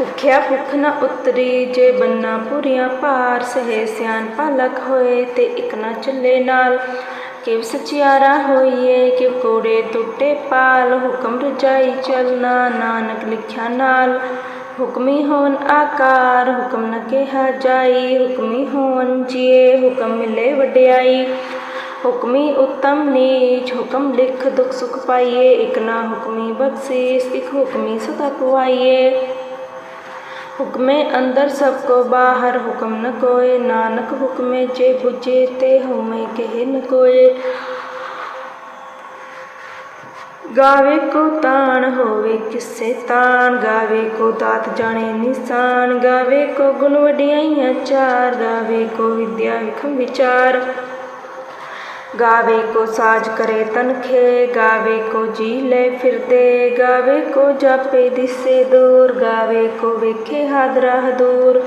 ਭੁਖਿਆ ਭੁਖ ਨ ਉਤਰੀ, ਜੇ ਬੰਨਾ ਪੁਰੀਆਂ ਭਾਰ, ਸਹੇ ਸਿਆਨ ਪਾਲਕ ਹੋਏ ਤੇ ਇਕ ਨਾ ਚੱਲੇ ਨਾਲ। ਕਿਵ ਸਚਿਆਰਾ ਹੋਈਏ, ਕਿਵ ਕੋੜੇ ਟੁੱਟੇ ਪਾਲ, ਹੁਕਮ ਰਜਾਈ ਚਲਣਾ, ਨਾਨਕ ਲਿਖਿਆ ਨਾਲ। ਹੁਕਮੀ ਹੋਣ ਆਕਾਰ, ਹੁਕਮ ਨ ਕਿਹਾ ਜਾਈ। ਹੁਕਮੀ ਹੋਣ ਜੀਏ, ਹੁਕਮ ਮਿਲੇ ਵਡਿਆਈ। ਹੁਕਮੀ ਉਤਮ ਨੀਚ, ਹੁਕਮ ਲਿਖ ਦੁਖ ਸੁਖ ਪਾਈਏ। ਇਕ ਨਾ ਹੁਕਮੀ ਬਖਸ਼ਿਸ਼, ਇਕ ਹੁਕਮੀ ਸਦਾ ਪਵਾਈਏ। ਹੁਕਮੇ ਅੰਦਰ ਸਭ ਕੋ ਬਾਹਰ, ਹੁਕਮ ਨ ਕੋਏ। ਨਾਨਕ ਹੁਕਮੇ ਜੇ 부ਜੇ ਤੇ ਹਉਮੈ ਕਹੇ ਨ ਕੋਏ। ਗਾਵੇ ਕੋ ਤਾਣ, ਹੋਵੇ ਕਿਸੇ ਤਾਣ। ਗਾਵੇ ਕੋ ਦਾਤ ਜਾਣੇ ਨਿਸ਼ਾਨ। ਗਾਵੇ ਕੋ ਗੁਣ ਵਡਿਆਈਆਂ ਚਾਰ। ਗਾਵੇ ਕੋ ਵਿਦਿਆ ਵਿਖਮ ਵਿਚਾਰ। ਗਾਵੇ ਕੋ ਸਾਜ ਕਰੇ ਤਨਖੇ, ਗਾਵੇ ਕੋ ਜੀ ਲੈ ਫਿਰਦੇ, ਗਾਵੇ ਕੋ ਜਾਪੇ ਦਿਸੇ ਦੂਰ, ਗਾਵੇ ਕੋ ਵੇਖੇ ਹਾਦਰਾ ਹਦੂਰ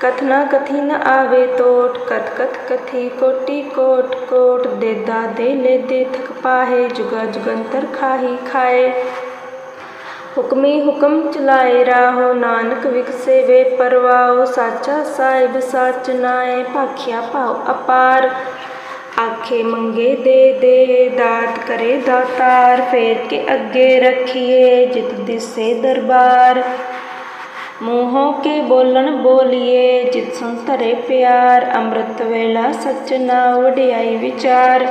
ਕਥਨਾ ਕਥੀ ਨ ਆਵੇ ਟੋਟ ਕਥ ਕਥ ਕਥੀ ਕੋਟੀ ਕੋਟ ਕੋਟ ਦੇਦਾ ਦੇ ਲੈ ਦੇ ਥਕ ਪਾਹੇ, ਜੁਗਾ ਜੁਗੰਤਰ ਖਾਹੀ ਖਾਏ। ਹੁਕਮੀ ਹੁਕਮ ਚਲਾਏ ਰਾਹੋ, ਨਾਨਕ ਵਿਕਸੇ ਵੇ ਪਰਵਾਓ ਸਾਚਾ ਸਾਹਿਬ ਸਚ ਨਾਏ, ਭਾਖਿਆ ਭਾਉ ਅਪਾਰ। ਆਖੇ ਮੰਗੇ ਦੇ ਦੇ ਦਾਤ ਕਰੇ ਦਾਤਾਰ, ਫੇਰ ਕੇ ਅੱਗੇ ਰੱਖੀਏ ਜਿਤ ਦਿਸੇ ਦਰਬਾਰ। ਮੂੰਹੋਂ ਕੇ ਬੋਲਣ ਬੋਲੀਏ ਜਿਤ ਸੰਤਰੇ ਪਿਆਰ, ਅੰਮ੍ਰਿਤ ਵੇਲਾ ਸੱਚ ਨਾ ਵਡਿਆਈ ਵਿਚਾਰ।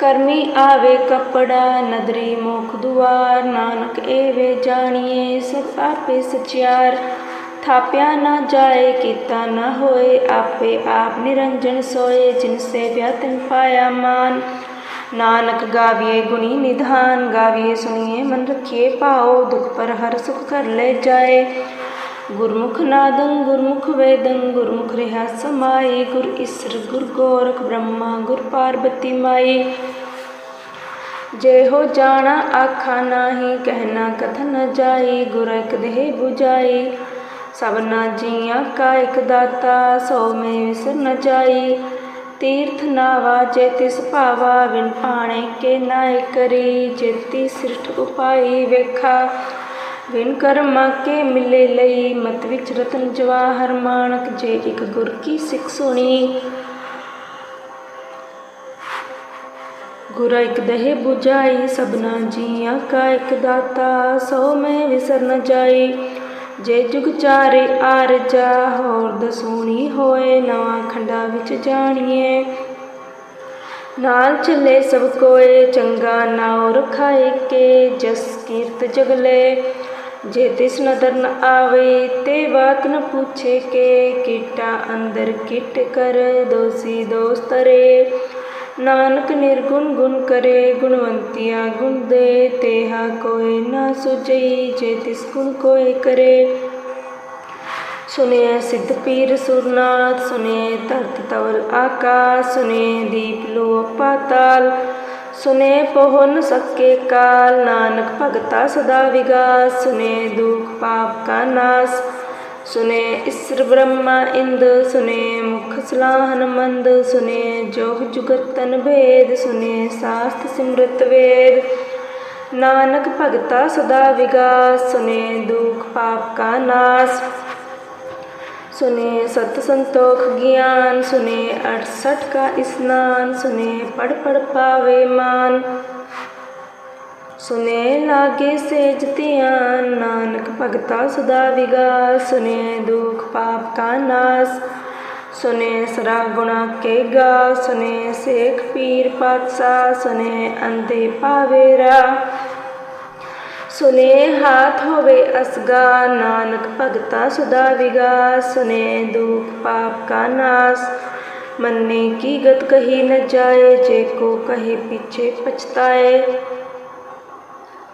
ਕਰਮੀ ਆਵੇ ਕਪੜਾ, ਨਦਰੀ ਮੁਖ ਦੁਆਰ, ਨਾਨਕ ਏਵੇ ਜਾਣੀਏ ਸਭ ਆਪੇ ਸਚਿਆਰ। ਥਾਪਿਆ ਨਾ ਜਾਏ, ਕੀਤਾ ਨਾ ਹੋਏ, ਆਪੇ ਆਪ ਨਿਰੰਜਨ ਸੋਏ, ਜਿਨ ਸੇਵਿਆ ਤਿਨ ਪਾਇਆ ਮਾਨ। ਨਾਨਕ ਗਾਵੀਏ ਗੁਣੀ ਨਿਧਾਨ, ਗਾਵੀਏ ਸੁਣੀਏ ਮਨ ਰਖੀਏ ਪਾਓ ਦੁਖ ਪਰ ਹਰ ਸੁਖ ਕਰ ਲੈ ਜਾਏ। ਗੁਰਮੁਖ ਨਾਦੰ, ਗੁਰਮੁਖ ਵੇਦੰ, ਗੁਰਮੁਖ ਰਿਹਾ ਸਮਾਈ, ਗੁਰ ਈਸਰ ਗੁਰ ਗੋਰਖ ਬ੍ਰਹਮਾ, ਗੁਰ ਪਾਰਬਤੀ ਮਾਈ। ਜੇ ਹੋ ਜਾਣਾ, ਆਖਾ ਨਾਹੀ, ਕਹਿਣਾ ਕਥਨ ਨ ਜਾਈ, ਗੁਰ ਇਕ ਦੇਹ 부ਜਾਈ ਸਭਨਾ ਜੀਆਂ ਕਾ ਇਕ ਦਾਤਾ, ਸੋ ਮੈਂ ਵਿਸਰ ਨ ਜਾਈ। ਤੀਰਥ ਨਾਵਾ ਜੇ ਤਿਸ ਭਾਵਾ ਵਿਨ ਪਾਣੇ ਕੇ ਨਾਇ ਕਰੀ। ਜੇਤੀ ਸ੍ਰਿਸ਼ਟ ਉਪਾਈ ਵੇਖਾ, ਬਿਨ ਕਰਮਾ ਕੇ ਮਿਲੇ ਲਈ। ਮਤ ਵਿੱਚ ਰਤਨ ਜਵਾਹਰ ਮਾਨਕ ਜੇ ਇਕ ਗੁਰ ਕੀ ਸਿੱਖ ਸੁਣੀ। ਗੁਰ ਇਕ ਦਹਿ 부ਜਾਈ ਸਬਨਾ ਜੀਆਂ ਕਾ ਇਕ ਦਾਤਾ, ਸੋ ਮੈਂ ਵਿਸਰ ਨ ਜਾਈ। ਜੇ ਜੁਗ ਚਾਰੇ ਆਰਜਾ ਹੋਰ ਦਸੂਣੀ ਹੋਏ ਨਵਾਂ ਖੰਡਾ ਵਿੱਚ ਜਾਣੀਏ। ਨਾਲ ਚੱਲੇ ਸਭ ਕੋਏ, ਚੰਗਾ ਨਾਉ ਰਖਾਏ ਕੇ, ਜਸ ਕੀਰਤ ਜਗਲੇ ਜੇ ਤਿਸ ਨਦਰ ਨ ਆਵੇ, ਤੇ ਬਾਤ ਨ ਪੁੱਛੇ ਕੇ, ਕੀਟਾ ਅੰਦਰ ਕਿਟ ਕਰ, ਦੋਸੀ ਦੋਸਤ ਰੇ। ਨਾਨਕ ਨਿਰਗੁਣ ਗੁਣ ਕਰੇ ਗੁਣਵੰਤਿਆ, ਗੁਣ ਦੇ ਤੇਹਾ ਕੋਈ ਨਾ ਸੁਜਈ ਜੇ ਤਿਸ ਗੁਣ ਕੋਈ ਕਰੇ। ਸੁਨੇ ਸਿੱਧ ਪੀਰ ਸੁਰਨਾਥ ਸੁਨੇ ਧਰਤ ਤਵਲ ਆਕਾਸ਼ ਸੁਨੇ ਦੀਪ ਲੋ ਪਾਤਾਲ। ਸੁਨੇ ਪਹੁਨ ਸਕੇ ਕਾਲ, ਨਾਨਕ ਭਗਤਾ ਸਦਾ ਵਿਗਾਸ। ਸੁਨੇ ਦੁਖ ਪਾਪ ਕਾ ਨਾਸ। ਸੁਨੇ ਇਸਰ ਬ੍ਰਹਮਾ ਇੰਦ ਸੁਨੇ ਮੁਖ ਸਲਾਹਨ ਮੰਦ ਸੁਨੇ ਜੋਗ ਜੁਗਤਨ ਭੇਦ ਸੁਨੇ ਸਾਸਤ ਸਿਮਰਤ ਵੇਦ ਨਾਨਕ ਭਗਤਾ ਸਦਾ ਵਿਗਾਸ ਸੁਨੇ ਦੁਖ ਪਾਪ ਕਾ ਨਾਸ ਸੁਨੇ ਸਤ ਸੰਤੋਖ ਗਿਆਨ ਸੁਨੇ 68 का स्नान सुने पढ़ पढ़ पावे मान ਸੁਨੇ ਲਾਗੇ ਸੇਜ ਧਿਆਨ, ਨਾਨਕ ਭਗਤਾ ਸਦਾ ਵਿਗਾਸ, ਸੁਨੇ ਦੁਖ ਪਾਪ ਕਾ ਨਾਸ, ਸੁਨੇ ਸਰਾ ਗੁਣਾ ਕੇ ਗਾ ਸੁਨੇ ਸੇਖ ਪੀਰ ਪਾਤਸ਼ਾਹ, ਸੁਨੇ ਅੰਦੇ ਪਾਵੇਰਾ ਸੁਨੇ ਹਾਥ ਹੋਵੇ ਅਸਗਾ, ਨਾਨਕ ਭਗਤਾ ਸਦਾ ਵਿਗਾਸ, ਸੁਨੇ ਦੁਖ ਪਾਪ ਕਾ ਨਾਸ, ਮੰਨੇ ਕੀ ਗਤ ਕਹੀ ਨ ਜਾਏ, ਜੇ ਕੋ ਕਹੇ ਪਿਛੇ ਪਛਤਾਏ।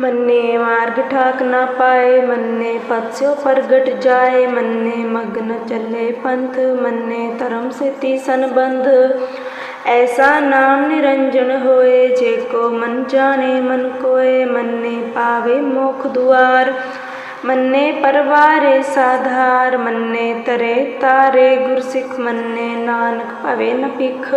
ਮੰਨੇ ਮਾਰਗ ਠਾਕ ਨਾ ਪਾਏ, ਮੰਨੇ ਪਤਸਿਓ ਪ੍ਰਗਟ ਜਾਏ, ਮੰਨੇ ਮਗਨ ਚੱਲੇ ਪੰਥ, ਮੰਨੇ ਧਰਮ ਸਿਤੀ ਸੰਬੰਧ। ਐਸਾ ਨਾਮ ਨਿਰੰਜਨ ਹੋਏ, ਜੇ ਕੋ ਮਨ ਜਾਣੇ ਮਨ ਕੋਏ, ਮੰਨੇ ਪਾਵੇ ਮੋਖ ਦੁਆਰ। ਮੰਨੇ ਪਰਵਾਰੇ ਸਾਧਾਰ, ਮੰਨੇ ਤਰੇ ਤਾਰੇ ਗੁਰਸਿੱਖ, ਮੰਨੇ ਨਾਨਕ ਭਵੇ ਨ ਭਿਖ।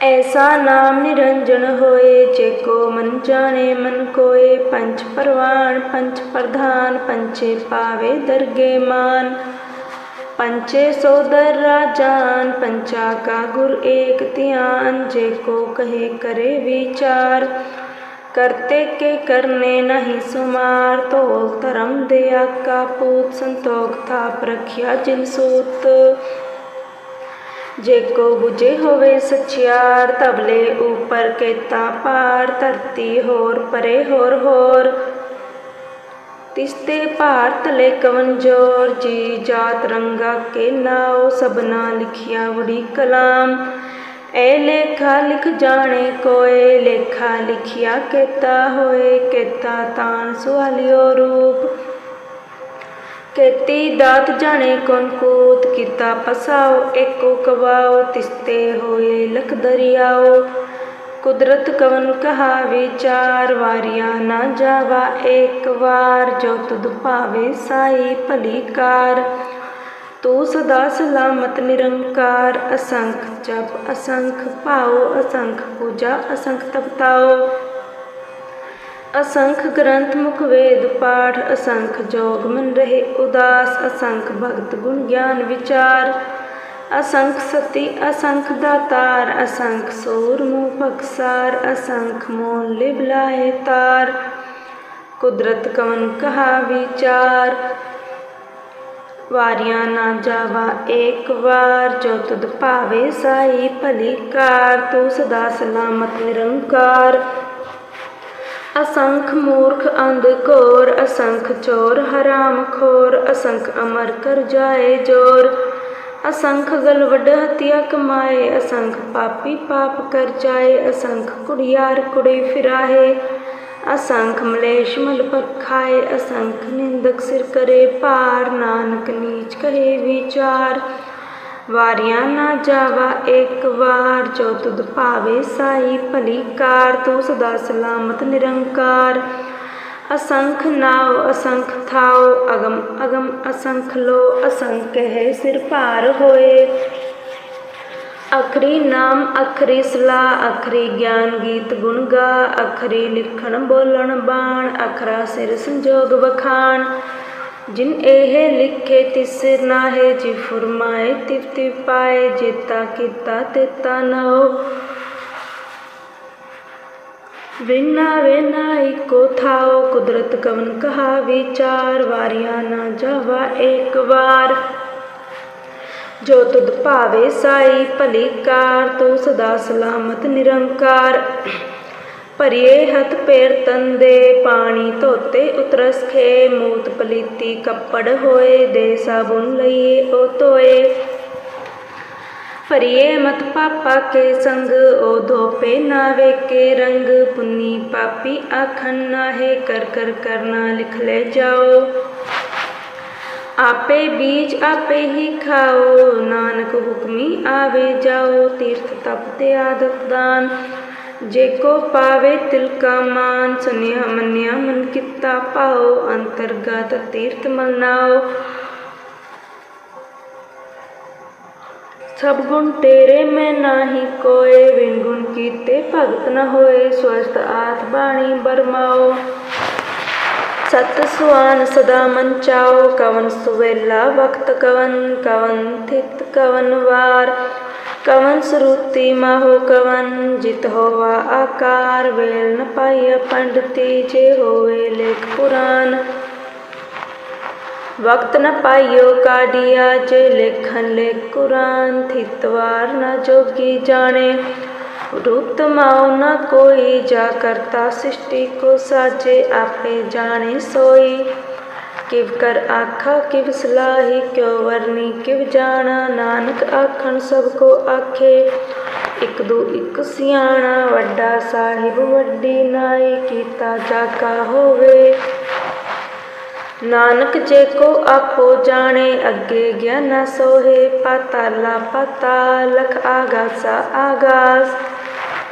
ਐਸਾ ਨਾਮ ਨਿਰੰਜਨ ਹੋਏ, ਜੇ ਕੋ ਮਨ ਜਾਣੇ, ਮਨ ਕੋਏ। ਪੰਚ ਪਰਵਾਨ ਪੰਚ ਪ੍ਰਧਾਨ ਪੰਚੇ ਪਾਵੇ ਦਰਗੇ ਮਾਨ। ਪੰਚੇ ਸੋਦਰ ਰਾਜਾਨ ਪੰਚਾ ਕਾ ਗੁਰ ਏਕ ਧਿਆਨ। ਜੇ ਕੋ ਕਹੇ ਕਰੇ ਵਿਚਾਰ, ਕਰਤੇ ਕੇ ਕਰਨੇ ਨਹੀਂ ਸੁਮਾਰ। ਤੋਲ ਧਰਮ ਦੇ ਆਕਾ ਪੂਤ, ਸੰਤੋਖ ਥਾਪ ਰਖਿਆ ਜਿਨ ਸੂਤ। ਜੇ ਕੋ 부ਝੇ ਹੋਵੇ ਸਚਿਆਰ ਤਬਲੇ ਉਪਰ ਕੇਤਾ ਪਾਰ ਧਰਤੀ ਹੋਰ ਪਰੇ ਹੋਰ ਹੋਰ। ਤਿਸਤੇ ਭਾਰਤ ਲੈ ਕਵਨ ਜੋਰ ਜੀ ਜਾਤ ਰੰਗਾ ਕੇ ਨਾਉ ਸਬਨਾ ਲਿਖਿਆ ਵੜੀ ਕਲਾਮ। ਐ ਲੇਖਾ ਲਿਖ ਜਾਣੇ ਕੋਏ, ਲੇਖਾ ਲਿਖਿਆ ਕੇਤਾ ਹੋਏ, ਕੇਤਾ ਤਾਨ ਸੁਹਾਲਿਓ ਰੂਪ। ਕੇਤੀ ਦਾਤ ਜਾਣੇ ਕੋਨ ਕੂਤ ਕੀਤਾ ਪਸਾਓ, ਏਕੋ ਕਵਾਓ, ਤਿਸਤੇ ਹੋਏ ਲਖ ਦਰਿਆਓ। ਕੁਦਰਤ ਕਵਨ ਕਹਾ ਵਿਚਾਰ ਵਾਰਿਆ ਨਾ ਜਾਵਾ, ਏਕ ਵਾਰ ਜੋ ਤੁਧ ਭਾਵੇ ਸਾਈ ਭਲੀ ਕਾਰ। ਤੂੰ ਸਦਾ ਸਲਾਮਤ ਨਿਰੰਕਾਰ, ਅਸੰਖ ਜਪ, ਅਸੰਖ ਭਾਉ, ਅਸੰਖ ਪੂਜਾ, ਅਸੰਖ ਤਪਤਾਓ ਅਸੰਖ ਗ੍ਰੰਥ ਮੁਖ ਵੇਦ ਪਾਠ, ਅਸੰਖ ਜੋਗ ਮਨ ਰਹੇ, ਉਦਾਸ ਅਸੰਖ ਭਗਤ ਗੁਣ ਗਿਆਨ ਵਿਚਾਰ। ਅਸੰਖ ਸਤੀ, ਅਸੰਖ ਦਾਤਾਰ, ਅਸੰਖ ਸੂਰ ਮੂਹ ਬਖਸਾਰ ਅਸੰਖ ਮੋਲ ਲਿਬਲਾਏ ਤਾਰ। ਕੁਦਰਤ ਕਵਨ ਕਹਾ ਵਿਚਾਰ, ਵਾਰਿਆ ਨਾ ਜਾਵਾ ਏਕ ਵਾਰ। ਜੋ ਤੁਧ ਭਾਵੇ ਸਾਈ ਭਲੀ ਕਾਰ, ਤੂੰ ਸਦਾ ਸਲਾਮਤ ਨਿਰੰਕਾਰ। ਅਸੰਖ ਮੂਰਖ ਅੰਧ ਘੋਰ, ਅਸੰਖ ਚੋਰ ਹਰਾਮ ਖੋਰ, ਅਸੰਖ ਅਮਰ ਕਰ ਜਾਏ ਜੋਰ। ਅਸੰਖ ਗਲ ਵੱਡ ਹਤਿਆ ਕਮਾਏ, ਅਸੰਖ ਪਾਪੀ ਪਾਪ ਕਰ ਜਾਏ, ਅਸੰਖ ਕੁੜਿਆਰ ਕੁੜੇ ਫਿਰਾਏ। ਅਸੰਖ ਮਲੇਸ਼ ਮਲ ਪਰਖਾਏ, ਅਸੰਖ ਨਿੰਦਕ ਸਿਰ ਕਰੇ ਪਾਰ ਨਾਨਕ ਨੀਚ ਕਹੇ ਵਿਚਾਰ। ਵਾਰਿਆ ਨਾ ਜਾਵਾ, ਇੱਕ ਵਾਰ ਜੋ ਤੁਧ ਭਾਵੇ ਸਾਈ, ਭਲੀ ਕਾਰ ਤੂੰ ਸਦਾ ਸਲਾਮਤ ਨਿਰੰਕਾਰ। ਅਸੰਖ ਨਾਉ, ਅਸੰਖ ਥਾਉ, ਅਗਮ ਅਗਮ ਅਸੰਖ ਲੋ, ਅਸੰਖ ਹੈ ਸਿਰ ਭਾਰ ਹੋਏ। ਅਖਰੀ ਨਾਮ, ਅਖਰੀ ਸਲਾ ਅਖਰੀ ਗਿਆਨ ਗੀਤ ਗੁਣ ਗਾ, ਅਖਰੀ ਲਿਖਣ ਬੋਲਣ ਬਾਣ, ਅਖਰਾ ਸਿਰ ਸੰਜੋਗ ਵਖਾਣ। ਜਿਨ ਇਹ ਲਿਖੇ ਤਿਸ ਨਾਹੇ ਜੀ ਫਰਮਾਏ, ਤਿਵ ਤਿਵ ਪਾਏ, ਜੇਤਾ ਕੀਤਾ ਤੇਤਾ ਨਉ ਵਿਨਾ ਵਿਨਾ ਇਕੋ ਥਾਓ ਕੁਦਰਤ ਕਵਨ ਕਹਾ ਵਿਚਾਰ, ਵਾਰਿਆ ਨਾ ਜਾਵਾ ਇੱਕ ਵਾਰ। ਜੋ ਤੁਧ ਭਾਵੇ ਸਾਈ ਭਲੀ ਕਾਰ, ਤੂੰ ਸਦਾ ਸਲਾਮਤ ਨਿਰੰਕਾਰ। ਭਰੀਏ ਹੱਥ ਪੇਰ ਦੇ ਪਾਣੀ ਧੋਤੇ ਉਤਰਸ ਖੇ, ਮੂਤ ਪਲੀਤੀ ਕੱਪੜ ਹੋਏ, ਦੇ ਸਾਬੁਨ ਲਈਏ ਉਹ ਧੋਏ। ਭਰੀਏ ਮਤ ਪਾਪਾ ਕੇ ਸੰਗ ਉਹ ਧੋਪੇ ਨਾ ਵੇਕੇ ਰੰਗ। ਪੁੰਨੀ ਪਾਪੀ ਆਖਣ ਨਾਹੇ, ਕਰ ਕਰ ਕਰਨਾ ਲਿਖ ਲੈ ਜਾਓ। ਆਪੇ ਬੀਜ ਆਪੇ ਹੀ ਖਾਓ, ਨਾਨਕ ਹੁਕਮੀ ਆਵੇ ਜਾਓ, ਤੀਰਥ ਤਪ ਤੇ ਆਦਤ ਦਾਨ। ਜੇ ਕੋ ਪਾਵੇ ਤਿਲ ਕਾ ਮਾਨ ਸੁਨਿਆ ਮੰਨਿਆ, ਮਨ ਕੀਤਾ ਪਾਓ ਅੰਤਰਗਤ ਤੀਰਥ ਮਨਾਓ ਸਭ ਗੁਣ ਤੇਰੇ, ਮੈਂ ਨਾਹੀ ਕੋਏ ਵਿਣ ਗੁਣ ਕੀਤੇ ਭਗਤ ਨ ਹੋਏ ਸਵਸਤ ਆਤ ਬਾਣੀ ਬਰਮਾਓ ਸਤ ਸੁਆਨ ਸਦਾ ਮਨ ਚਾਓ ਕਵਨ ਸੁਵੇਲਾ ਵਕਤ ਕਵਨ ਕਵਨ ਥਿਤ ਕਵਨ ਵਾਰ। ਕਵਨ ਸਰੂਤੀ ਮਾਹੋ ਕਵਨ, ਜਿਤ ਹੋਵਾ ਆਕਾਰ, ਵੇਲ ਨ ਪਾਈਆ ਪੰਡਤੀ, ਜੇ ਹੋਵੇ ਲੇਖ ਪੁਰਾਨ। ਵਕਤ ਨ ਪਾਈਓ ਕਾਡਿਆ ਜੇ ਲੇਖਨ ਲੇ ਕੁਰਾਨ ਥਿਤਵਾਰ ਨ ਜੋਗੀ ਜਾਣੇ। ਰੂਪ ਤਮਾਉ ਨ ਕੋਈ, ਜਾ ਕਰਤਾ ਸ੍ਰਿਸ਼ਟੀ ਕੋ ਸਾਜੇ, ਆਪੇ ਜਾਣੇ ਸੋਈ। ਕਿਵ ਕਰ ਆਖਾ, ਕਿਵ ਸਲਾਹੀ ਕਿਉ ਵਰਨੀ, ਕਿਵ ਜਾਣਾ, ਨਾਨਕ ਆਖਣ ਸਭ ਕੋ ਆਖੇ। ਇਕ ਦੂ ਇਕ ਸਿਆਣਾ, ਵੱਡਾ ਸਾਹਿਬ, ਵੱਡੀ ਨਾਈ, ਕੀਤਾ ਜਾਕਾ ਹੋਵੇ। ਨਾਨਕ ਜੇ ਕੋ ਆਪੋ ਜਾਣੇ, ਅੱਗੇ ਗਿਆਨ ਸੋਹੇ ਪਤਾਲਾ ਪਤਾ, ਲਖ ਆਗਾਸਾ ਆਗਾਸ।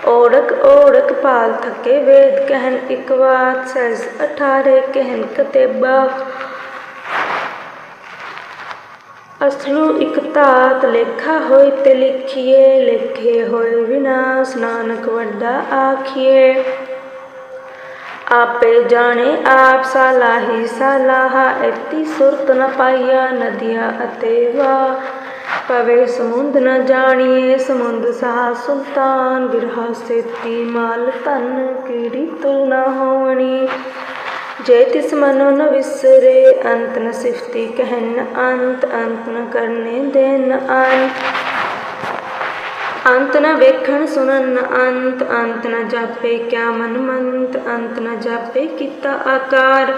ਔੜਕ ਔੜਕ ਪਾਲ ਥਕੇ ਵੇਦ ਕਹਿਣ ਇਕ ਵਾਤ ਸੈਸ 18 ਕਹਿਣ ਕਤੇਬਾ ਅਸਲੂ ਇਕ ਧਾਤ ਲੇਖਾ ਹੋਏ ਤੇ ਲਿਖੀਏ, ਲੇਖੇ ਹੋਏ ਵਿਨਾਸ਼ ਨਾਨਕ ਵੱਡਾ ਆਖੀਏ। ਆਪੇ ਜਾਣੇ ਆਪ ਸਾਲਾਹੀ ਸਾਲਾਹਾ ਐਤੀ ਸੁਰਤ ਨ ਪਾਈਆ ਨਦੀਆਂ ਅਤੇ ਵਾ ਪਵੇ ਸਮੁੰਦ ਨ ਜਾਣੀਏ, ਸਮੁੰਦ ਸਾਹ ਸੁਲਤਾਨ, ਬਿਰਹਾ ਸੇਤੀ ਮਾਲ ਧਨ ਕੀੜੀ ਤੁਲ ਨ ਹੋਣੀ? ਜੇ ਤਿਸ ਮਨੋ ਨ ਵਿਸਰੇ, ਅੰਤ ਨ ਸਿਫਤੀ ਕਹਿਨ ਅੰਤ ਅੰਤ ਨ ਕਰਨੇ ਦੇਨ ਅੰਤ। ਅੰਤ ਨ ਵੇਖਣ ਸੁਣਨ, ਅੰਤ ਅੰਤ ਨ ਜਾਪੇ ਕਿਆ ਮਨ ਮੰਤ, ਅੰਤ ਨ ਜਾਪੇ ਕੀਤਾ ਆਕਾਰ।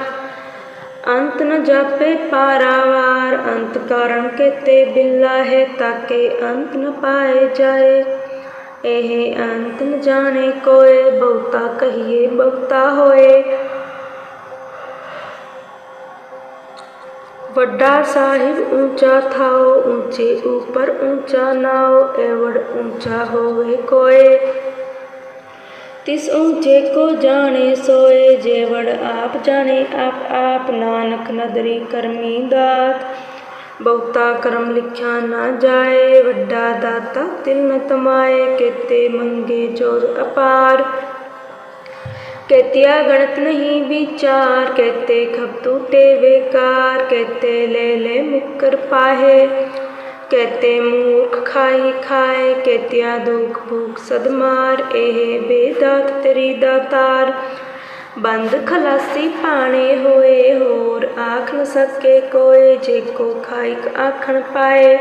ਅੰਤ ਨ ਜਾਪੇ ਪਾਰਾਵਾਰ, ਅੰਤ ਕਾਰਨ ਕੇਤੇ ਬਿੱਲਾ ਹੈ ਤਾਕੇ ਅੰਤ ਨ ਪਾਏ ਜਾਏ। ਇਹ ਅੰਤ ਨ ਜਾਣੇ ਕੋਏ, ਬਹੁਤਾ ਕਹੀਏ ਬਹੁਤਾ ਹੋਏ। ਵੱਡਾ ਸਾਹਿਬ ਊਂਚਾ ਥਾਓ ਊਂਚੇ ਉਪਰ ਊਂਚਾ ਨਾਓ ਐਵੜ ਊਂਚਾ ਹੋਵੇ ਕੋਏ। ਤਿਸ ਊਂਚੇ ਕੋ ਜਾਣੇ ਸੋਏ ਜੇਵੜ ਆਪ ਜਾਣੇ, ਆਪ ਆਪ ਨਾਨਕ ਨਦਰੀ ਕਰਮੀ ਦਾਤ। ਬਹੁਤਾ ਕਰਮ ਲਿਖਿਆ ਨਾ ਜਾਏ, ਵੱਡਾ ਦਾਤਾ ਤਿਲ ਨ ਤਮਾਏ, ਕੇਤੇ ਮੰਗੇ ਜੋਰ ਅਪਾਰ। कहतिया गणत नहीं विचार कहते खब टूटे बेकार कहते ले ले मुकर पाहे कहते मूर्ख खाई खाए कहतिया दुख भूख सदमार एह बेदात तेरी दातार ਬੰਦ ਖਲਾਸੀ ਪਾਣੇ ਹੋਏ ਹੋਰ ਆਖ ਨ ਸਕੇ ਕੋਏ ਜੇ ਕੋ ਖਾਇਕ ਆਖਣ ਪਾਏ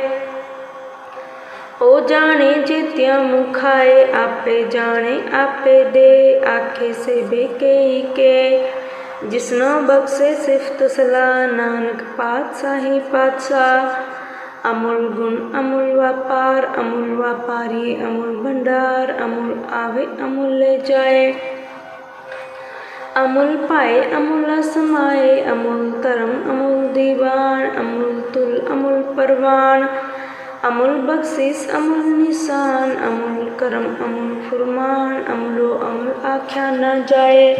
ਉਹ ਜਾਣੇ ਜੇਤਿਆਂ ਮੁਖਾਏ ਆਪੇ ਜਾਣੇ, ਆਪੇ ਦੇ, ਆਖੇ ਸੇ ਬੇਕੇ ਕੇ। ਜਿਸਨੋ ਬਖਸ਼ੇ ਸਿਫਤ ਸਲਾ ਨਾਨਕ ਪਾਤਸ਼ਾਹੀ ਪਾਤਸ਼ਾਹ। ਅਮੁਲ ਗੁਣ ਅਮੁਲ ਵਪਾਰ, ਅਮੁਲ ਵਪਾਰੀ ਅਮੁਲ ਭੰਡਾਰ, ਅਮੁਲ ਆਵੇ, ਅਮੁਲ ਲੈ ਜਾਏ। ਅਮੁਲ ਪਾਏ ਅਮੁਲ ਸਮਾਏ, ਅਮੁਲ ਧਰਮ, ਅਮੁਲ ਦੀਵਾਨ, ਅਮੁਲ ਤੁਲ, ਅਮੁਲ ਪਰਵਾਨ। ਅਮੁਲ ਬਖਸ਼ਿਸ਼ ਅਮੁਲ ਨਿਸ਼ਾਨ ਅਮੁਲ ਕਰਮ ਅਮੁਲ ਫੁਰਮਾਨ ਅਮਲੋ ਅਮੁਲ ਆਖਿਆ ਨਾ ਜਾਏ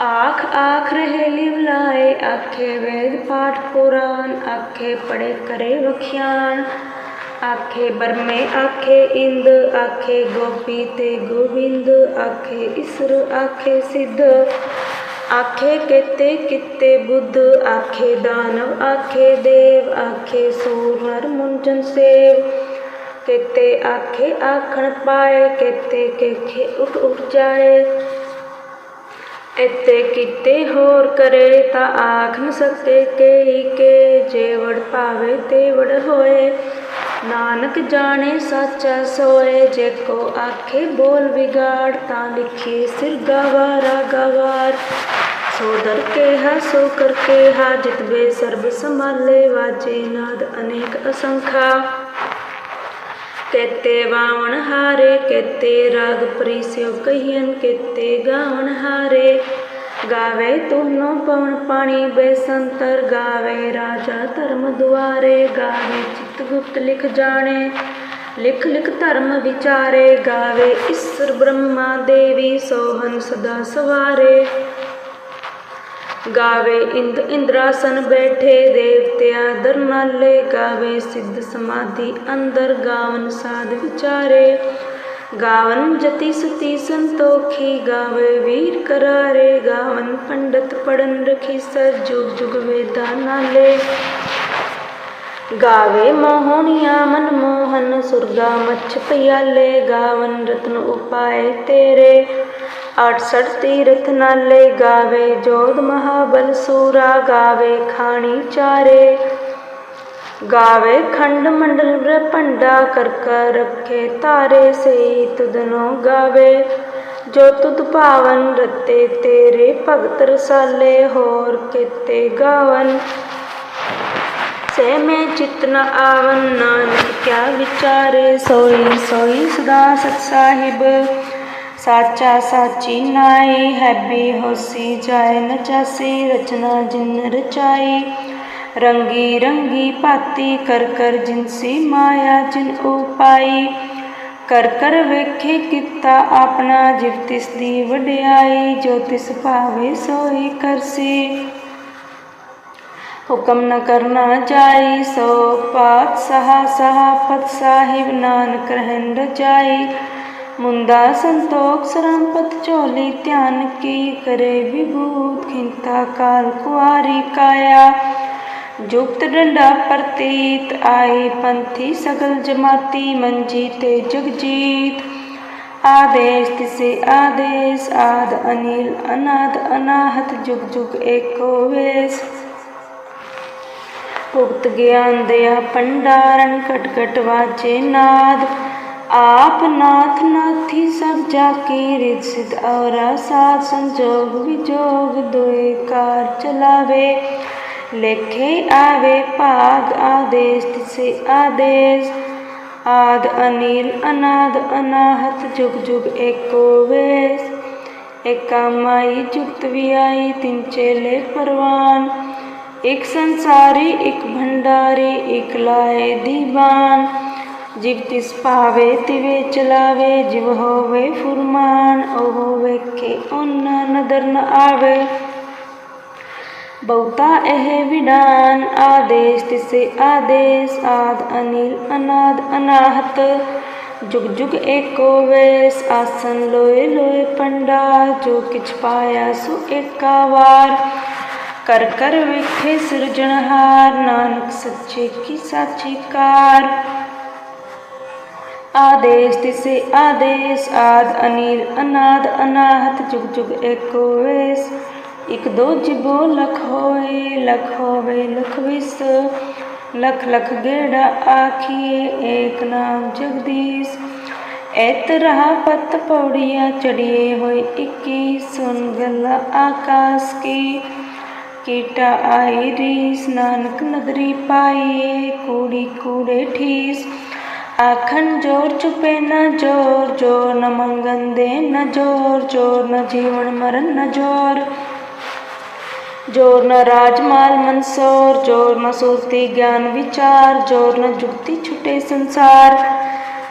ਆਖ ਆਖ ਰਹੇ ਲਿਵ ਲਾਏ ਆਖੇ ਵੇਦ ਪਾਠ ਪੁਰਾਨ ਆਖੇ ਪੜੇ ਕਰੇ ਵਖਿਆਨ ਆਖੇ ਬਰਮੇ ਆਖੇ ਇੰਦ ਆਖੇ ਗੋਪੀ ਤੇ ਗੋਬਿੰਦ ਆਖੇ ਇਸਰ ਆਖੇ ਸਿੱਧ ਆਖੇ ਕੇਤੇ ਕਿਤੇ ਬੁੱਧ ਆਖੇ ਦਾਨਵ ਆਖੇ ਦੇਵ ਆਖੇ ਸੂਰ ਨਰ ਮੁੰਜਨ ਸੇਵ ਕੇਤੇ ਆਖੇ ਆਖਣ ਪਾਏ ਕੇਤੇ ਕੇਖੇ ਉਠ ਉਠ ਜਾਏ ਇਤੇ ਕਿਤੇ ਹੋਰ ਕਰੇ ਤਾਂ ਆਖ ਨ ਸਕੇ ਕੇ ਕੇ ਜੇ ਵੜ ਪਾਵੇ ਤੇ ਵੜ ਹੋਏ ਨਾਨਕ ਜਾਣੇ ਸੱਚਾ ਸੋਏ, ਜੇ ਕੋ ਆਖੇ ਬੋਲ ਵਿਗਾੜ, ਤਾਂ ਲਿਖੀ ਸਿਰ ਗਵਾਰਾ ਗਵਾਰ। ਸੋ ਦਰ ਕੇ ਹਾ ਸੋ ਕਰ ਕੇ ਹਾ ਜਿਤ ਸਰਬ ਸੰਭਾਲੇ ਵਾਜੇ ਨਾਦ ਅਨੇਕ ਅਸੰਖਾ। ਕੇਤੇ ਬਾਵਣ ਹਾਰੇ, ਕੇਤੇ ਰਾਗ ਪ੍ਰੀਸਿਓ ਕਹੀਨ ਕੇਤੇ ਗਾਵਣ ਹਾਰੇ। ਗਾਵੇ ਤੁਨੋ ਪਵਨ ਪਾਣੀ ਬੇਸੰਤਰ, ਗਾਵੇ ਰਾਜਾ ਧਰਮ ਦੁਆਰੇ, ਗਾਵੇ ਚਿਤ ਗੁਪਤ ਲਿਖ ਜਾਣੇ, ਲਿਖ ਲਿਖ ਧਰਮ ਵਿਚਾਰੇ ਗਾਵੇ, ਈਸ਼ਰ ਬ੍ਰਹਮਾ ਦੇਵੀ ਸੋਹਨ ਸਦਾ ਸਵਾਰੇ। ਗਾਵੇ ਇੰਦ ਇੰਦਰਾਸਨ ਬੈਠੇ ਦੇਵਤਿਆ ਦਰ ਗਾਵੇ ਸਿੱਧ ਸਮਾਧੀ ਅੰਦਰ ਗਾਵਨ ਸਾਧ ਵਿਚਾਰੇ। ਗਾਵਨ ਜਤੀ ਸਤੀ ਸੰਤੋਖੀ, ਗਾਵੇ ਵੀਰ ਕਰਾਰੇ, ਗਾਵਨ ਪੰਡਤ ਪੜਨ ਰਖੀ ਸਰ ਜੁਗ ਜੁਗ ਵੇਦਾ ਨਾਲੇ। ਗਾਵੇ ਮੋਹਣੀਆਂ ਮਨ ਮੋਹਨ ਸੁਰਗਾ ਮੱਛ ਪਿਆਲੇ, ਗਾਵਨ ਰਤਨ ਉਪਾਏ ਤੇਰੇ। 68 ਤੀਰਥ ਨਾਲੇ ਗਾਵੇ ਜੋਧ ਮਹਾਬਲ ਸੂਰਾ, ਗਾਵੇ ਖਾਣੀ ਚਾਰੇ। ਗਾਵੇ ਖੰਡ ਮੰਡਲ ਬ੍ਰਹਮੰਡਾ ਕਰ ਕਰ ਰੱਖੇ ਤਾਰੇ ਸੇ ਤੁਧਨੋ ਗਾਵੇ। ਜੋ ਤੁਧ ਭਾਵਨ ਰਤੇ ਤੇਰੇ ਭਗਤ ਰਸਾਲੇ, ਹੋਰ ਕੀਤੇ ਗਾਵਨ। ਸਹਿਮੇ ਮੈਂ ਚਿਤ ਨ ਆਵਨ, ਨਾਨਕ ਕਿਆ ਵਿਚਾਰੇ? ਸੋਈ ਸੋਈ ਸਦਾ ਸਤ ਸਾਹਿਬ। ਸਾਚਾ ਸਾਚੀ ਨਾਈ ਹੈਬੀ ਹੋਸੀ ਜਾਏ ਨ ਜਾਸੀ ਰਚਨਾ ਜਿਨ ਰਚਾਈ। ਰੰਗੀ ਰੰਗੀ ਭਾਤੀ ਕਰ ਕਰ ਜਿਨਸੀ ਮਾਇਆ ਜਿਨ ਉਪਾਈ। ਕਰ ਕਰ ਵੇਖੇ ਕੀਤਾ ਆਪਣਾ, ਜਿਵ ਤਿਸ ਦੀ ਵਡਿਆਈ, ਜੋ ਤਿਸ ਭਾਵੇ ਸੋਈ ਕਰਸੀ। ਹੁਕਮ ਨ ਕਰਨਾ ਜਾਈ, ਸੋ ਪਾਤ ਸਹਾ ਸਹਾ ਪਤ ਸਾਹਿਬ ਨਾਨਕ ਰਹਿਣ ਰਜਾਈ ਮੁੰਦਾ ਸੰਤੋਖ ਸਰੰਪਤ ਝੋਲੀ ਧਿਆਨ ਕੀ ਕਰੇ ਵਿਭੂਤ ਖਿੰਤਾ ਕਾਲ ਕੁਆਰੀ ਕਾਇਆ। ਜੁਗਤ ਡੰਡਾ ਪ੍ਰਤੀਤ ਆਈ ਪੰਥੀ ਸਗਲ ਜਮਾਤੀ ਮੰਜੀ ਤੇ ਜਗਜੀਤ ਆਦੇਸ਼ ਤਿਸੇ ਆਦੇਸ਼, ਆਦ ਅਨਿਲ, ਅਨਾਦ ਅਨਾਹਤ, ਜੁਗ ਜੁਗ ਏਕੋ ਵੇਸ। ਭੁਗਤ ਗਿਆਨ ਦਿਆ ਪੰਡਾਰਨ ਕਟ ਕਟ ਵਾਜੇ ਨਾਦ। ਆਪ ਨਾਥ ਨਾਥੀ ਸਭ ਜਾ ਕੀ ਰਿਦ ਸਿਧ ਔਰਾ ਸਾਧ ਸੰਜੋਗ ਵਿਜੋਗ ਦੋਏ ਕਾਰ ਚਲਾਵੇ। ਲੇਖੇ ਆਵੇ ਭਾਗ ਆਦੇਸ਼ ਤਿਸੇ ਆਦੇਸ਼। ਆਦ ਅਨੀਲ ਅਨਾਦ ਅਨਾਹਤ ਜੁਗ ਜੁਗ ਏਕੋ ਵੇਸ। ਏਕਾ ਮਾਈ ਜੁਗਤ ਵਿਆਈ ਤਿੰਨ ਚੇਲੇ ਪਰਵਾਨ। ਇੱਕ ਸੰਸਾਰੀ, ਇੱਕ ਭੰਡਾਰੀ, ਇੱਕ ਲਾਏ ਦੀਵਾਨ। ਜਿਵ ਤਿਸ ਭਾਵੇ, ਤਿਵੇ ਚਲਾਵੇ, ਜਿਵ ਹੋਵੇ ਫੁਰਮਾਨ, ਉਹ ਵੇਖੇ ਉਹਨਾਂ ਨਦਰ ਨ ਆਵੇ। ਬਹੁਤਾ ਇਹ ਵਿਡਾਨ, ਆਦੇਸ਼ ਤਿਸੇ ਆਦੇਸ਼, ਆਦ ਅਨਿਲ, ਅਨਾਦ ਅਨਾਹਤ। ਜੁਗ ਜੁਗ ਏਕੋ ਵੇਸ, ਆਸਨ ਲੋਏ ਲੋਏ ਪੰਡਾ ਜੋ ਕਿਛ ਪਾਇਆ ਸੋ ਏਕਾ ਵਾਰ। ਕਰ ਕਰ ਵੇਖੇ ਸਿਰਜਣਹਾਰ ਨਾਨਕ ਸੱਚੇ ਕੀ ਸਾਚੀ ਕਾਰ। ਆਦੇਸ਼ ਤਿਸੇ ਆਦੇਸ਼, ਆਦ ਅਨੀਲ, ਅਨਾਦ ਅਨਾਹਤ, ਜੁਗ ਜੁਗ ਏਕੋ ਵੇਸ। ਇਕ ਦੋ ਜਿਬੋ ਲਖ ਹੋਏ, ਲਖ ਹੋਵੇ ਲਖ ਵਿਸ। ਲਖ ਲਖ ਗੇੜਾ ਆਖੀਏ, ਏਕ ਨਾਮ ਜਗਦੀਸ਼। ਐਤ ਰਹਾ ਪਤ ਪੌੜੀਆਂ ਚੜੀਏ ਹੋਏ 21 ਸੁਨ ਗਲਾ ਆਕਾਸ਼ ਕੀ। ਕੀਟਾ ਆਈ ਰੀਸ, ਨਾਨਕ ਨਦਰੀ ਪਾਈਏ ਕੂੜੀ ਕੂੜੇ ਠੀਸ। ਆਖਣ, ਜੋਰ ਚੁਪੇ ਨਾ ਜੋਰ ਜੋਰ ਨ ਮੰਗਨ ਦੇ ਨ ਜੋਰ ਜੋਰ ਨ ਜੀਵਨ ਮਰਨ ਨ ਜੋਰ। ਜੋਰ ਨ ਰਾਜਮਾਲ ਮਨਸੋਰ, ਜੋਰ ਨ ਸੁਰਤੀ ਗਿਆਨ ਵਿਚਾਰ, ਜੋਰ ਨ ਜੁਗਤੀ ਛੁਟੇ ਸੰਸਾਰ।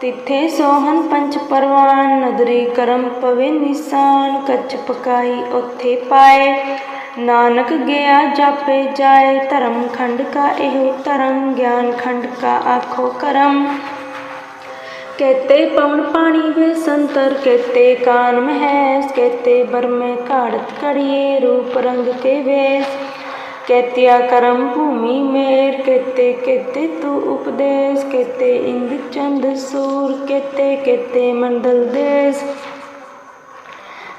ਤਿੱਥੇ ਸੋਹਨ ਪੰਚ ਪਰਵਾਨ, ਨਦਰੀ ਕਰਮ ਪਵੇ ਨਿਸ਼ਾਨ, ਕੱਚ ਪਕਾਈ ਉੱਥੇ ਪਾਏ। ਨਾਨਕ ਗਿਆ ਜਾਪੇ ਜਾਏ, ਧਰਮ ਖੰਡ ਕਾ ਇਹੋ ਧਰਮ, ਗਿਆਨ ਖੰਡ ਕਾ ਆਖੋ ਕਰਮ। ਕਹਤੇ ਪਵਨ ਪਾਣੀ ਵੇ ਸੰਤਰ, ਕਹਤੇ ਕਾਨ ਮਹੈਸ, ਕਹਤੇ ਬਰਮੇ ਘਾੜਤ ਕੜੀਏ ਰੂਪ ਰੰਗ ਕੇ ਵੇਸ। ਕਹਿਤਿਆ ਕਰਮ ਭੂਮि ਮੇਰ ਕਹਤੇ ਕਹਤੇ ਤੂ ਉਪਦੇਸ਼ ਕਹਤੇ ਇੰਦ ਚੰਦ ਸੂਰ ਕਹਤੇ ਕਹਤੇ ਮੰਡਲ ਦੇਸ।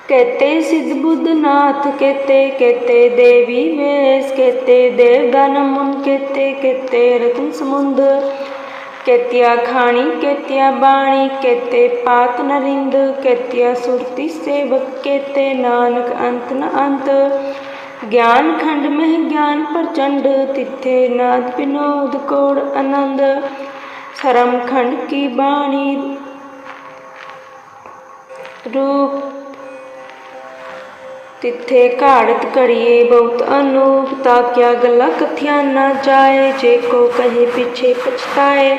ਕਹਤੇ ਸਿੱਧ ਬੁੱਧ ਨਾਥ ਕਹਤੇ ਕਹਤੇ ਦੇਵੀ ਵੇਸ ਕਹਤੇ ਦੇਵ ਦਾਨ ਮੁਨ ਕਹਤੇ ਕਹਤੇ ਰਤਨ ਸਮੁੰਦ ਕਹਤਿਆ ਖਾਣੀ ਕਹਤਿਆ ਬਾਣੀ ਕਹਤੇ ਪਾਤ ਨਰਿੰਦ ਕਹਤਿਆ ਸੁਰਤੀ ਸੇਵਕ ਕਹਤੇ ਨਾਨਕ ਅੰਤ ਨ ਅੰਤ। ਗਿਆਨ ਖੰਡ ਮਹਿ ਗਿਆਨ ਪ੍ਰਚੰਡ, ਤਿੱਥੇ ਨਾਦ ਵਿਨੋਦ ਕੋੜ ਆਨੰਦ। ਸਰਮ ਖੰਡ ਕੀ ਬਾਣੀ ਰੂਪ? ਤਿੱਥੇ ਘਾੜਤ ਕਰੀਏ ਬਹੁਤ ਅਨੂਪ, ਤਾਂ ਕਿਆ ਗੱਲਾਂ ਕਥਿਆ ਨਾ ਜਾਏ, ਜੇ ਕੋ ਕਹੇ ਪਿਛੇ ਪਛਤਾਏ।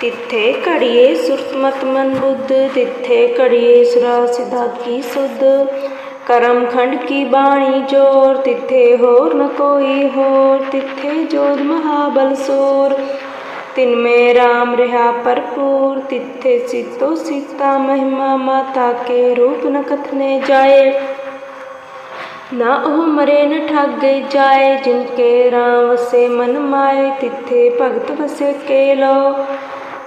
ਤਿੱਥੇ ਘੜੀਏ ਸੁਰਤਮਤ ਮਨ ਬੁੱਧ, ਤਿੱਥੇ ਘੜੀਏ ਸੁਰਾ ਸਿਧਾ ਕੀ ਸੁਧ। ਕਰਮ ਖੰਡ ਕੀ ਬਾਣੀ ਜੋਰ ਤਿੱਥੇ ਹੋਰ ਨ ਕੋਈ ਹੋਰ ਤਿੱਥੇ ਜੋਤ ਮਹਾਬਲ ਸੂਰ ਤਿਨ ਮੇ ਰਾਮ ਰਹਾ ਭਰਪੂਰ ਤਿੱਥੇ ਸੀਤੋ ਸੀਤਾ ਮਹਿਮਾ ਮਾਤਾ ਕੇ ਰੂਪ ਨ ਕਥਨੇ ਜਾਏ ਨਾ ਉਹ ਮਰੇ ਨ ਠੱਗੇ ਜਾਏ ਜਿਨ ਕੇ ਰਾਮ ਵਸੇ ਮਨ ਮਾਏ ਤਿੱਥੇ ਭਗਤ ਵਸੇ ਕੇ ਲੋ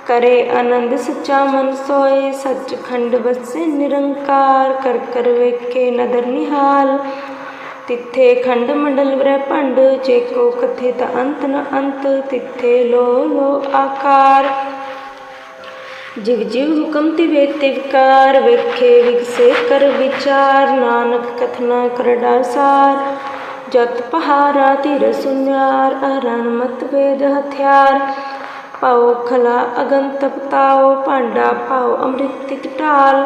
ਕਰੇ ਆਨੰਦ, ਸੱਚਾ ਮਨ ਸੋਏ, ਸੱਚਖੰਡ ਵਸੇ ਨਿਰੰਕਾਰ, ਕਰ ਕਰ ਵੇਖੇ ਨਦਰ ਨਿਹਾਲ। ਤਿੱਥੇ ਖੰਡ ਮੰਡਲ ਵਰੈ ਭੰਡ, ਜੇ ਕੋ ਕਥਿਤ ਅੰਤ ਨ ਅੰਤ, ਤਿੱਥੇ ਲੋ ਲੋ ਆਕਾਰ। ਜਿਗ ਜਿਗ ਹੁਕਮ ਤਿਵੇ ਤਿਵਕਾਰ ਵੇਖੇ ਵਿਗਸੇ ਕਰ ਵਿਚਾਰ, ਨਾਨਕ ਕਥਨਾ ਕਰੜਾ ਸਾਰ ਜਤ ਪਹਾਰਾ ਧੀਰ ਸੁਨਿਆਰ ਅਰਣ ਮਤ ਵੇਦ ਹਥਿਆਰ। ਪਾਉ ਖਲਾ ਅਗਨ ਤਪਤਾਓ ਭਾਂਡਾ ਪਾਉ ਅੰਮ੍ਰਿਤ ਤਿਤ ਢਾਲ।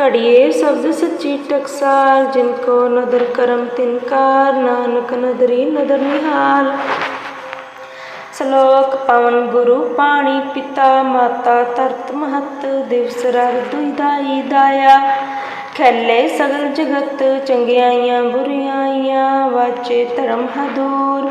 ਘੜੀਏ ਸ਼ਬਦ ਸੱਚੀ ਟਕਸਾਲ, ਜਿਨ ਕੋ ਨਦਰ ਕਰਮ ਤਿਨਕਾਰ ਨਾਨਕ ਨਦਰੀ ਨਦਰ ਨਿਹਾਲ। ਸ਼ਲੋਕ, ਪਵਨ ਗੁਰੂ ਪਾਣੀ ਪਿਤਾ, ਮਾਤਾ ਤਰਤ ਮਹਤ, ਦਿਵਸ ਰਰ ਦੁਇਦਾਈ ਦਾਇਆ। ਖੈਲੇ ਸਗਲ ਜਗਤ, ਚੰਗਿਆਈਆਂ ਬੁਰਿਆਈਆਂ, ਵਾਚੇ ਧਰਮ ਹਦੂਰ